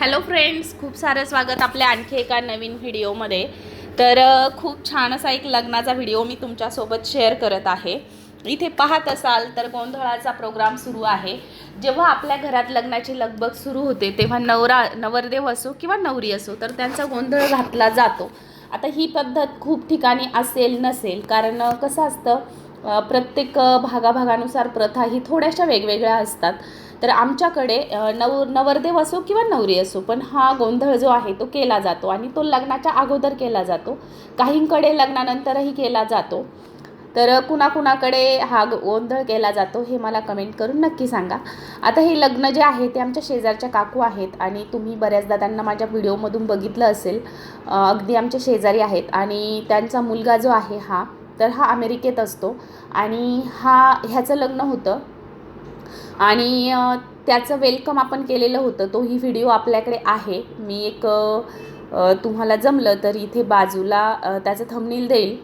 Hello friends खूप सारं स्वागत आपल्या आणखी एका नवीन व्हिडिओमध्ये. तर खूप छान असा एक लग्नाचा व्हिडिओ मी तुमच्यासोबत शेअर करत आहे. इथे पाहत असाल तर गोंधळाचा प्रोग्राम सुरू आहे. जेव्हा आपल्या घरात लग्नाची लगबग सुरू होते तेव्हा नवरा नवरदेव असो किंवा नवरी असो तर त्यांचा गोंधळ घातला जातो. आता ही पद्धत खूप ठिकाणी असेल नसेल कारण कसं असतं प्रत्येक भागाभागानुसार प्रथा ही थोड्याशा वेगवेगळ्या असतात. तर आमच्याकडे नव नवरदेव असो किंवा नवरी असो पण हा गोंधळ जो आहे तो केला जातो आणि तो लग्नाच्या अगोदर केला जातो. काहींकडे लग्नानंतरही केला जातो. तर कुणाकुणाकडे हा ग- गोंधळ केला जातो हे मला कमेंट करून नक्की सांगा. आता हे लग्न जे आहे ते आमच्या शेजारच्या काकू आहेत आणि तुम्ही बऱ्याचदा त्यांना माझ्या व्हिडिओमधून बघितलं असेल. अगदी आमचे शेजारी आहेत आणि त्यांचा मुलगा जो आहे हा तर हा अमेरिकेत असतो. आणि हा ह्याचं लग्न होतं आणि त्याचं वेलकम आपण केलेलं होतं. तो ही व्हिडिओ आपल्याकडे आहे. मी एक तुम्हाला जमलं तर इथे बाजूला त्याचं थंबनील देईल.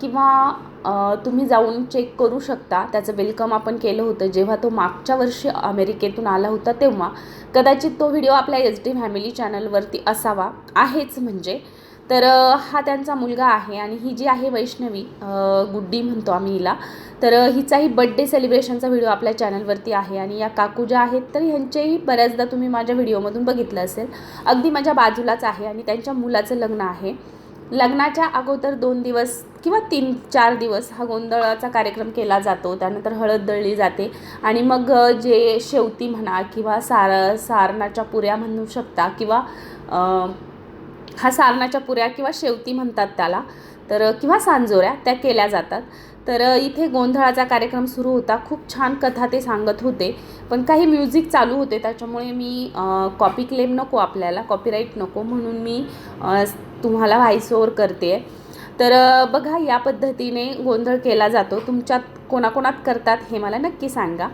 किंवा तुम्ही जाऊन चेक करू शकता. त्याचं वेलकम आपण केलं होतं जेव्हा तो मागच्या वर्षी अमेरिकेतून आला होता तेव्हा. कदाचित तो व्हिडिओ आपल्या एच डी फॅमिली चॅनलवरती असावा. आहेच म्हणजे. तर हा त्यांचा मुलगा आहे आणि ही जी आहे वैष्णवी गुड्डी म्हणतो आम्ही हिला तर हिचाही बड्डे सेलिब्रेशनचा व्हिडिओ आपल्या चॅनलवरती आहे आणि या काकू ज्या आहेत तर ह्यांचेही बऱ्याचदा तुम्ही माझ्या व्हिडिओमधून बघितलं असेल. अगदी माझ्या बाजूलाच आहे आणि त्यांच्या मुलाचं लग्न आहे. लग्नाच्या अगोदर दोन दिवस किंवा तीन चार दिवस हा गोंधळाचा कार्यक्रम केला जातो. त्यानंतर हळद दळली जाते आणि मग जे शेवती म्हणा किंवा सार सारणाच्या पुऱ्या म्हणू शकता किंवा हा सारणाच्या पुऱ्या किंवा शेवती म्हणतात त्याला. तर किंवा सांजोऱ्या त्या केल्या जातात. तर इथे गोंधळाचा कार्यक्रम सुरू होता. खूप छान कथा ते सांगत होते. पण काही म्युझिक चालू होते. त्याच्यामुळे मी कॉपी क्लेम नको आपल्याला. कॉपीराईट नको म्हणून मी तुम्हाला व्हाईस ओवर करते तर बघा या पद्धतीने गोंधळ केला जातो. तुमच्यात कोणाकोणात करतात हे मला नक्की सांगा.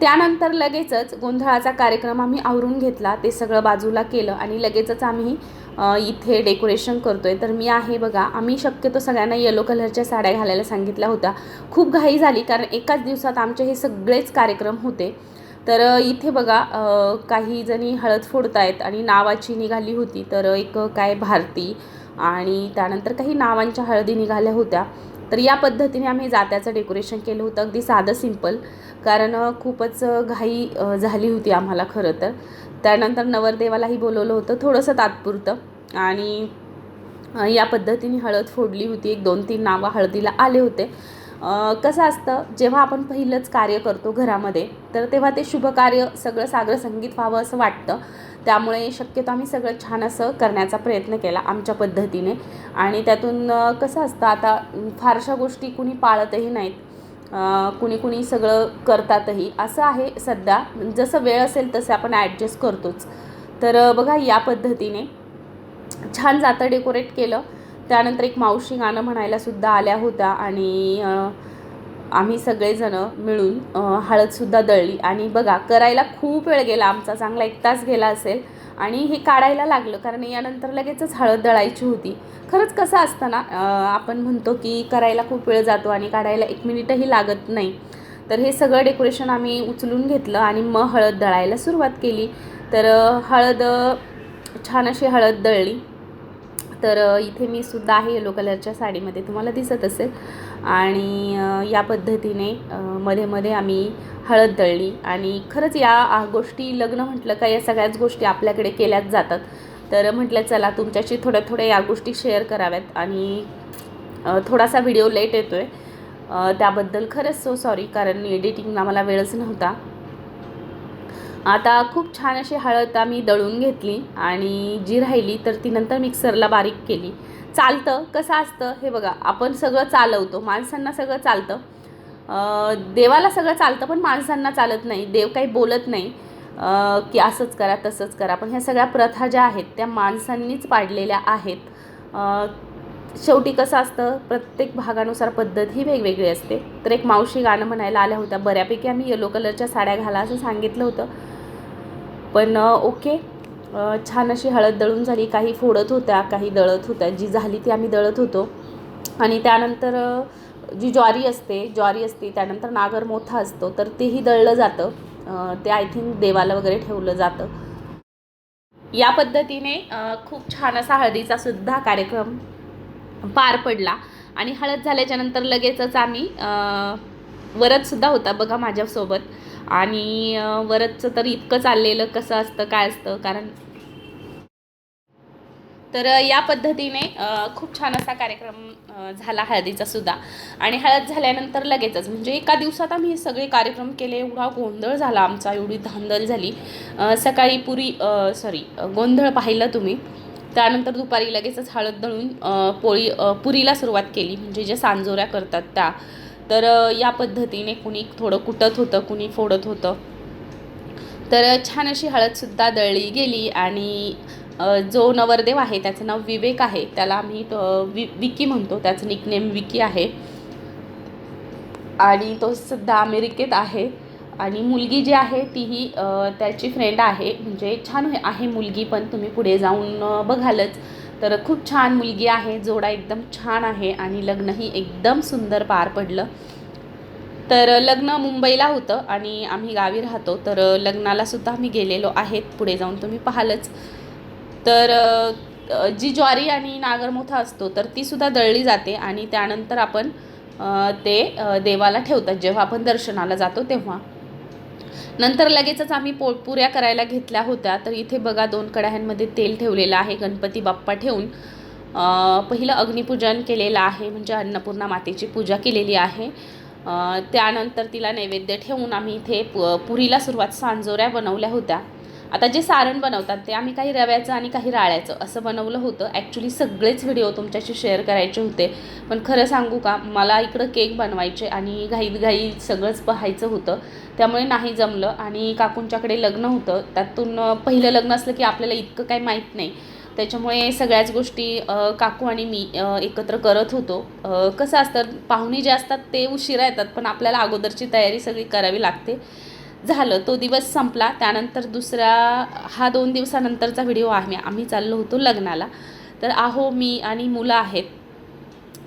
त्यानंतर लगेचच गोंधळाचा कार्यक्रम आम्ही आवरून घेतला. ते सगळं बाजूला केलं आणि लगेचच आम्ही इथे डेकोरेशन करतो आहे तर मी आहे बघा आम्ही शक्यतो सगळ्यांना येलो कलरच्या साड्या घालायला सांगितल्या होत्या. खूप घाई झाली कारण एकाच दिवसात आमचे हे सगळेच कार्यक्रम होते. तर इथे बघा काही जणी हळद फोडतायत आणि नावाची निघाली होती. तर एक काय भारती आणि त्यानंतर काही नावांच्या हळदी निघाल्या होत्या. तर या पद्धतीने आम्ही जात्याचं डेकोरेशन केलं होतं. अगदी साधं सिंपल कारण खूपच घाई झाली होती आम्हाला खरं तर. त्यानंतर नवरदेवालाही बोलवलं होतं थोडंसं तात्पुरतं. आणि या पद्धतीने हळद फोडली होती. एक दोन तीन नावं हळदीला आले होते. कसं असतं जेव्हा आपण पहिलंच कार्य करतो घरामध्ये तर तेव्हा ते शुभ कार्य सगळं सागर संगीत व्हावं असं वाटतं. त्यामुळे शक्यतो आम्ही सगळं छान असं करण्याचा प्रयत्न केला आमच्या पद्धतीने. आणि त्यातून कसं असतं आता फारशा गोष्टी कुणी पाळतही नाहीत. कुणी कुणी सगळं करतातही. असं आहे सध्या. जसं वेळ असेल तसं आपण ॲडजस्ट करतोच. तर बघा या पद्धतीने छान जातं डेकोरेट केलं. त्यानंतर एक मावशी गाणं म्हणायला सुद्धा आल्या होत्या आणि आम्ही सगळेजणं मिळून हळदसुद्धा दळली. आणि बघा करायला खूप वेळ गेला. आमचा चांगला एक तास गेला असेल. आणि हे काढायला लागलं. कारण यानंतर लगेचच हळद दळायची होती. खरंच कसं असतं ना आपण म्हणतो की करायला खूप वेळ जातो आणि काढायला एक मिनिटही लागत नाही. तर हे सगळं डेकोरेशन आम्ही उचलून घेतलं आणि मग हळद दळायला सुरुवात केली. तर हळद छान अशी हळद दळली. तर इथे मी सुद्धा आहे येलो कलरच्या साडीमध्ये तुम्हाला दिसत असेल. आणि या पद्धतीने मध्ये मध्ये आम्ही हळद दळली. आणि खरंच या गोष्टी लग्न म्हटलं का या सगळ्याच गोष्टी आपल्याकडे केल्याच जातात. तर म्हटलं चला तुमच्याशी थोड्या थोड्या या गोष्टी शेअर कराव्यात. आणि थोडासा व्हिडिओ लेट येतो आहे त्याबद्दल खरंच सो सॉरी कारण एडिटिंगला मला वेळच नव्हता. आता खूप छान अशी हळद आम्ही दळून घेतली आणि जी राहिली तर ती नंतर मिक्सरला बारीक केली. चालतं कसं असतं हे बघा आपण सगळं चालवतो माणसांना सगळं चालतं. देवाला सगळं चालतं पण माणसांना चालत नाही देव काही बोलत नाही. की असंच करा तसंच करा. पण ह्या सगळ्या प्रथा ज्या आहेत त्या माणसांनीच पाडलेल्या आहेत. शेवटी कसं असतं प्रत्येक भागानुसार पद्धत ही वेगवेगळी असते. तर एक मावशी गाणं म्हणायला आल्या होत्या बऱ्यापैकी आम्ही येलो कलरच्या साड्या घाला असं सांगितलं होतं. पण ओके. छान अशी हळद दळून झाली. काही फोडत होत्या काही दळत होत्या. जी झाली ती आम्ही दळत होतो. आणि त्यानंतर जी ज्वारी असते ज्वारी असते त्यानंतर नागर मोठा असतो तर तेही दळलं जातं. ते आय थिंक देवाला वगैरे ठेवलं जातं. या पद्धतीने खूप छान असा हळदीचा सुद्धा कार्यक्रम पार पडला. आणि हळद झाल्याच्यानंतर लगेचच आम्ही वरतसुद्धा वरदसुद्धा होता बघा माझ्यासोबत. आणि वरचं तर इतकं चाललेलं कसं असतं काय असतं कारण तर या पद्धतीने खूप छान असा कार्यक्रम झाला हळदीचा सुद्धा. आणि हळद झाल्यानंतर लगेचच म्हणजे एका दिवसात आम्ही हे सगळे कार्यक्रम केले एवढा गोंधळ झाला आमचा एवढी धांदल झाली. सकाळी पुरी सॉरी गोंधळ पाहिलं तुम्ही. त्यानंतर दुपारी लगेचच हळद दळून पोळी पुरीला सुरुवात केली म्हणजे जे सांजोऱ्या करतात त्या. तर या पद्धतीने कुणी थोडं कुटत होतं कुणी फोडत होतं. तर छान अशी हळदसुद्धा दळली गेली आणि जो नवरदेव आहे त्याचं नाव विवेक आहे त्याला आम्ही तो वि विकी म्हणतो त्याचं निकनेम विकी आहे. आणि तो सध्या अमेरिकेत आहे. आणि मुलगी जी आहे तीही त्याची फ्रेंड आहे. म्हणजे छान आहे- मुलगी पण तुम्ही पुढे जाऊन बघालच. तर खूप छान मुलगी आहे जोडा एकदम छान आहे आणि लग्नही एकदम सुंदर पार पडलं. तर लग्न मुंबईला होतं आणि आम्ही गावी राहतो. तर लग्नालासुद्धा आम्ही गेलेलो आहेत. पुढे जाऊन तुम्ही पाहालच. तर जी ज्वारी आणि नागरमोथा असतो तर तीसुद्धा दळली जाते आणि त्यानंतर आपण ते देवाला ठेवतात. जेव्हा आपण दर्शनाला जातो तेव्हा. नंतर लगेचच आम्ही पो पुऱ्या करायला घेतल्या होत्या. तर इथे बघा दोन कडाह्यांमध्ये तेल ठेवलेलं आहे गणपती बाप्पा ठेवून. पहिलं अग्निपूजन केलेलं आहे म्हणजे अन्नपूर्णा मातेची पूजा केलेली आहे. त्यानंतर तिला नैवेद्य ठेवून आम्ही इथे पु पुरीला सुरुवात सांजोऱ्या बनवल्या होत्या. आता जे सारण बनवतात ते आम्ही काही रव्याचं आणि काही राळ्याचं असं बनवलं होतं. ॲक्च्युली सगळेच व्हिडिओ तुमच्याशी शेअर करायचे होते. पण खरं सांगू का मला इकडं केक बनवायचे आणि घाईत घाई सगळंच पाहायचं होतं. त्यामुळे नाही जमलं आणि काकूंच्याकडे लग्न होतं. त्यातून पहिलं लग्न असलं की आपल्याला इतकं काही माहीत नाही. त्याच्यामुळे सगळ्याच गोष्टी काकू आणि मी एकत्र करत होतो. कसं असतं पाहुणे जे असतात ते उशिरा येतात पण आपल्याला अगोदरची तयारी सगळी करावी लागते. झालं तो दिवस संपला. त्यानंतर दुसऱ्या हा दोन दिवसानंतरचा व्हिडिओ आहे. आम्ही चाललो होतो लग्नाला. तर आहो मी आणि मुलं आहेत.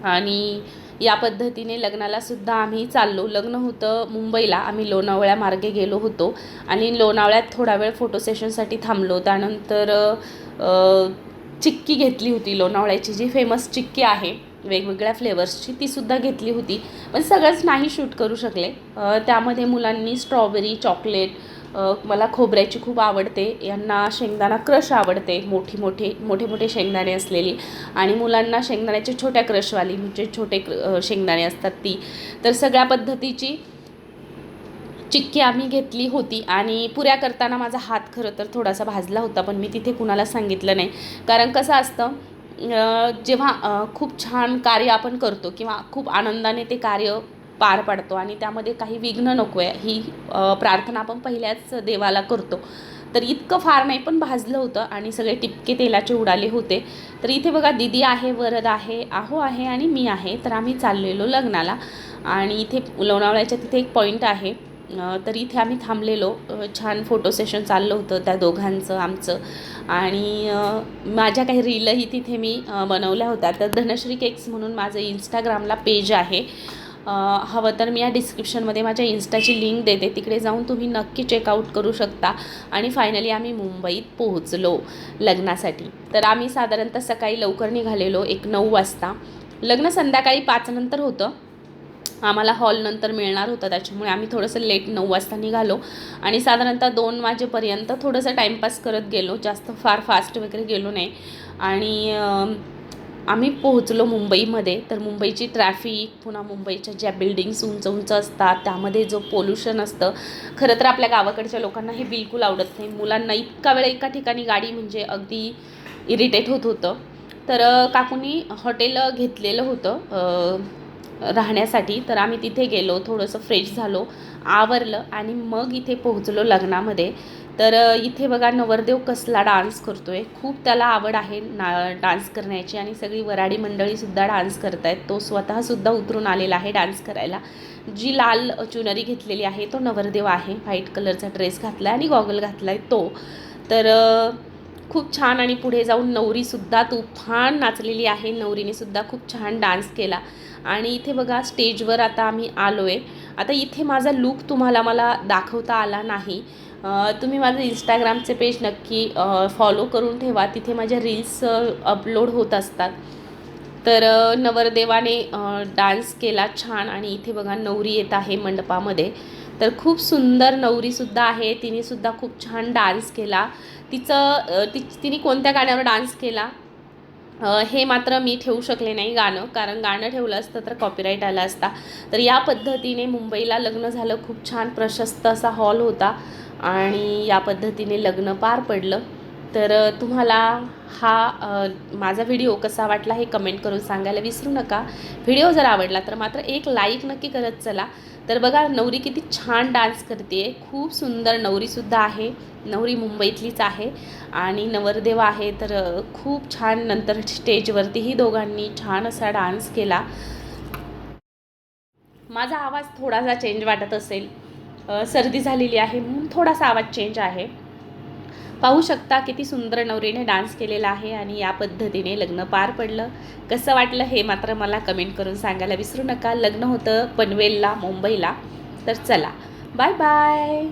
आणि या पद्धतीने लग्नालासुद्धा आम्ही चाललो. लग्न होतं मुंबईला. आम्ही लोणावळ्या मार्गे गेलो होतो. आणि लोणावळ्यात थोडा वेळ फोटो सेशनसाठी थांबलो. त्यानंतर चिक्की घेतली होती. लोणावळ्याची जी फेमस चिक्की आहे. वेगवेगळ्या फ्लेवर्सची तीसुद्धा घेतली होती. पण सगळंच नाही शूट करू शकले. त्यामध्ये मुलांनी स्ट्रॉबेरी चॉकलेट मला खोबऱ्याची खूप आवडते. यांना शेंगदाणा क्रश आवडते. मोठी मोठी मोठे मोठे शेंगदाणे असलेली. आणि मुलांना शेंगदाण्याची छोट्या क्रशवाली म्हणजे छोटे क्र- शेंगदाणे असतात ती. तर सगळ्या पद्धतीची चिक्की आम्ही घेतली होती. आणि पुऱ्या करताना माझा हात खरं तर थोडासा भाजला होता पण मी तिथे कुणाला सांगितलं नाही. कारण कसं असतं जेव्हा खूप छान कार्य आपण करतो किंवा खूप आनंदाने ते कार्य पार पाडतो आणि त्यामध्ये काही विघ्न नको आहे ही प्रार्थना आपण पहिल्याच देवाला करतो. तर इतकं फार नाही पण भाजलं होतं आणि सगळे टिपके तेलाचे उडाले होते. तर इथे बघा दिदी आहे वरद आहे आहो आहे आणि मी आहे तर आम्ही चाललेलो लग्नाला. आणि इथे लोणावळ्याच्या तिथे एक पॉईंट आहे. तर इथे आम्ही थांबलेलो. छान फोटो सेशन चाललं होतं त्या दोघांचं आमचं. आणि माझ्या काही रीलही तिथे मी बनवल्या होत्या. तर धनश्री केक्स म्हणून माझं इंस्टाग्रामला पेज आहे. हवं तर मी या डिस्क्रिप्शनमध्ये माझ्या इन्स्टाची लिंक देते. तिकडे जाऊन तुम्ही नक्की चेकआउट करू शकता. आणि फायनली आम्ही मुंबईत पोहोचलो लग्नासाठी. तर आम्ही साधारणतः सकाळी लवकर निघालेलो एक नऊ वाजता. लग्न संध्याकाळी पाचनंतर होतं. आम्हाला हॉल नंतर मिळणार होतं त्याच्यामुळे आम्ही थोडंसं लेट नऊ वाजता निघालो. आणि साधारणतः दोन वाजेपर्यंत थोडंसं टाईमपास करत गेलो जास्त फार फास्ट वगैरे गेलो नाही. आणि आम्ही पोहोचलो मुंबईमध्ये. तर मुंबईची ट्रॅफिक पुन्हा मुंबईच्या ज्या बिल्डिंग्स उंच उंच असतात त्यामध्ये जो पोल्युशन असतं खरं तर आपल्या गावाकडच्या लोकांना हे बिलकुल आवडत नाही. मुलांना इतका वेळ एका ठिकाणी गाडी म्हणजे अगदी इरिटेट होत होतं. तर अं, काकूंनी हॉटेल घेतलेलं होतं राहण्यासाठी तर आम्ही तिथे गेलो थोडंसं फ्रेश झालो आवरलं आणि मग इथे पोहोचलो लग्नामध्ये. तर इथे बघा नवरदेव कसला डान्स करतो आहे खूप त्याला आवड आहे ना डान्स करण्याची आणि सगळी वराडी मंडळीसुद्धा डान्स करत आहेत तो स्वतःसुद्धा उतरून आलेला आहे डान्स करायला. जी लाल चुनरी घेतलेली आहे तो नवरदेव आहे. व्हाईट कलरचा ड्रेस घातला आहे आणि गॉगल घातला आहे तो. तर खूप छान आणि पुढे जाऊन नवरीसुद्धा तुफान नाचलेली आहे. नवरीनेसुद्धा खूप छान डान्स केला. आणि इथे बघा स्टेजवर आता आम्ही आलो आहे आता इथे माझा लूक तुम्हाला मला दाखवता आला नाही. तुम्ही माझं इंस्टाग्रामचे पेज नक्की फॉलो करून ठेवा. तिथे माझ्या रील्स अपलोड होत असतात. तर नवरदेवाने डान्स केला छान. आणि इथे बघा नवरी येत आहे मंडपामध्ये. तर खूप सुंदर नवरीसुद्धा आहे. तिनेसुद्धा खूप छान डान्स केला. तिचं ति तिने कोणत्या गाण्यावर डान्स केला? हे मात्र मी ठेवू शकले नाही गाणं. कारण गाणं ठेवलं असतं तर कॉपीराईट आला असता. तर या पद्धतीने मुंबईला लग्न झालं. खूप छान प्रशस्त असा हॉल होता. आणि या पद्धतीने लग्न पार पडलं. तर तुम्हाला हा माझा व्हिडिओ कसा वाटला हे कमेंट करून सांगायला विसरू नका. व्हिडिओ जर आवडला तर मात्र एक लाईक नक्की करत चला. तर बघा नवरी किती छान डान्स करते खूप सुंदर नवरीसुद्धा आहे. नवरी मुंबईतलीच आहे आणि नवरदेव आहे. तर खूप छान नंतर स्टेजवरतीही दोघांनी छान असा डान्स केला. माझा आवाज थोडासा चेंज वाटत असेल. सर्दी झालेली आहे म्हणून थोडासा आवाज चेंज आहे. पाहू शकता किती सुंदर नवरीने डान्स केलेला आहे आणि या पद्धतीने लग्न पार पडलं. कसं वाटलं हे मात्र मला कमेंट करून सांगायला विसरू नका. लग्न होतं पनवेलला मुंबईला. तर चला. Bye bye